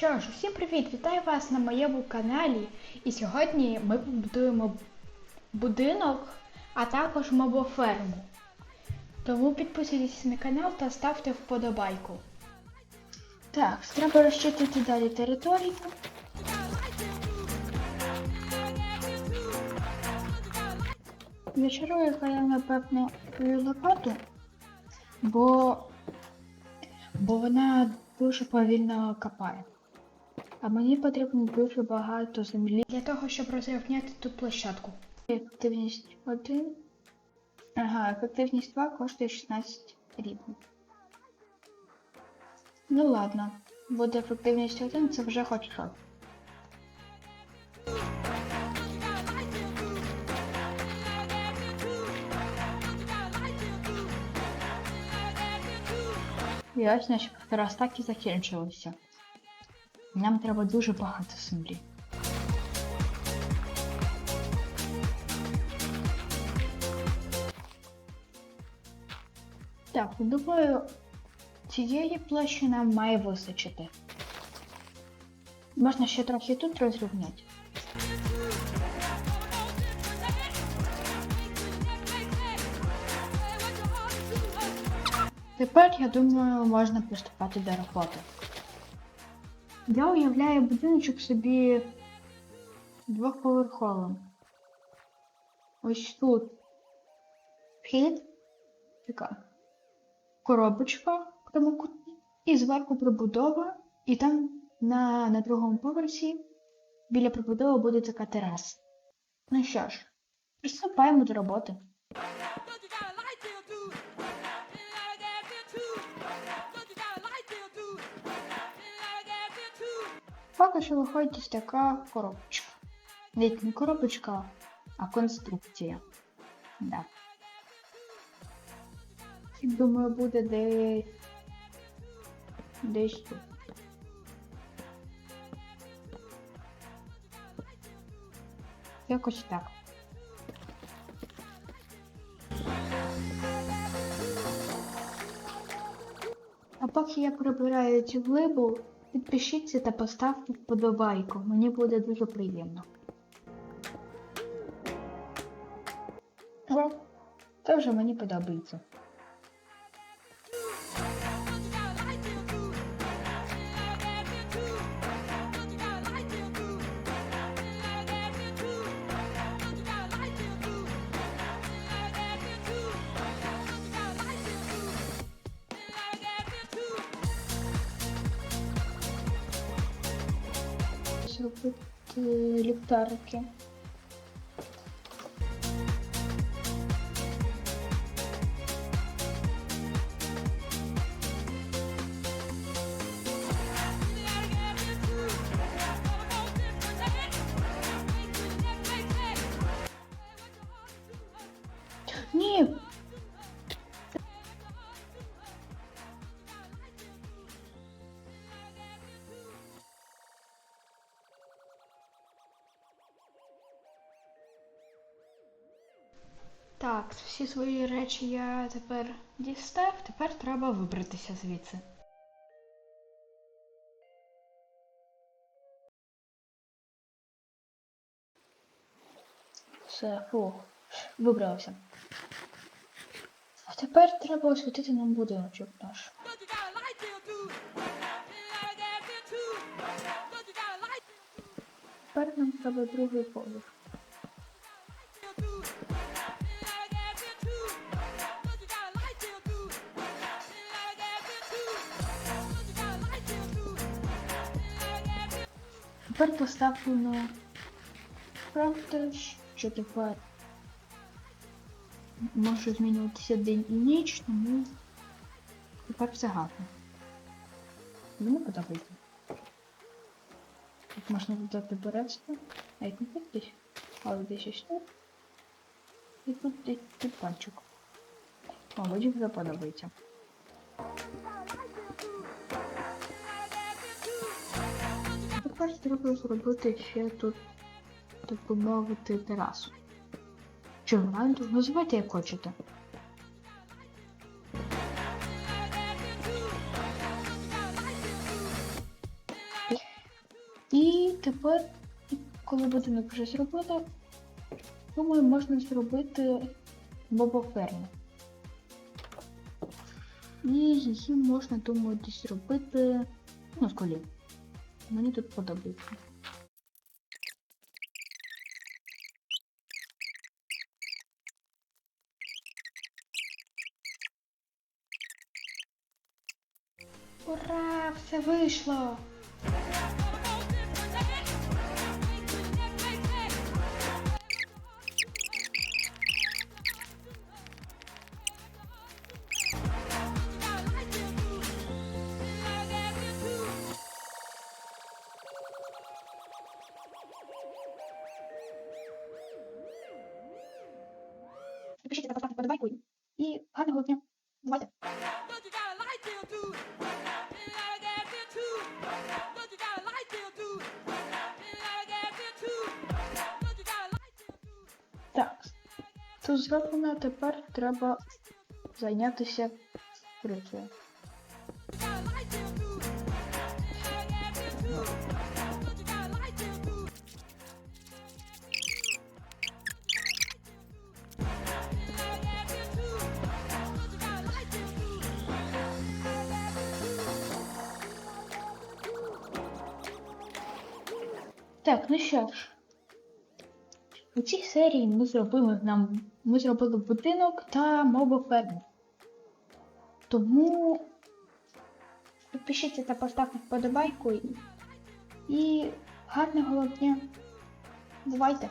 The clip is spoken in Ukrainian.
Що ж, усім привіт! Вітаю вас на моєму каналі. І сьогодні ми побудуємо будинок, а також мобоферму. Тому підписуйтесь на канал та ставте вподобайку. Так, треба розчистити далі територію. Зачарую я, напевно, лопату, бо, бо вона дуже повільно копає. А мені потрібно дуже багато землі для того, щоб розрівняти тут площадку. Ефективність 1. Ага, ефективність 2 коштує 16 рівнів. Ну ладно, буде ефективність 1, це вже хоч щось. І ось наші розтаки закінчилися. Нам треба дуже багато землі. Так, думаю, цієї площі нам має вистачити. Можна ще трохи тут розрівняти. Тепер, я думаю, можна приступати до роботи. Я уявляю будиночок собі двохповерховим. Ось тут вхід, така коробочка в тому куті, і зверху прибудова, і там на, на другому поверсі біля прибудови буде така тераса. Ну що ж, приступаємо до роботи. Поки що виходить ось така коробочка. Навіть не коробочка, а конструкція. Да. Думаю, буде десь десь тут. Якось так. А поки я прибираю цю глибу, підпишіться та поставте вподобайку. Мені буде дуже приємно. Це вже мені подобається. Зробити ліхтарики. Так, всі свої речі я тепер дістав, тепер треба вибратися звідси. Все, фух, вибрався. А тепер треба освітити нам будиночок наш. Тепер нам треба другий поверх. Тепер поставлено правда, що тепер може змінюватися день і ніч, тому тепер все гарно. Мені подобається. Тут можна додати березку, а як не десь, але десь ось тут. І тут тюльпанчик. О, мені подобається. Тепер треба зробити ще тут, так би мовити, терасу. Чи веранду? Називайте як хочете. І тепер, коли будинок вже зробили, думаю, можна зробити бобоферму. І її можна, думаю, десь зробити ну, з. Мені тут подобається. Ура! Все вийшло! Too. Don't you got a light bill too? Так, це зроблено, тепер треба зайнятися працею. Так, ну що ж. У цій серії ми зробили нам. Ми зробили будинок та мобоферму. Тому підпишіться та поставте вподобайку і- гарного дня. Бувайте!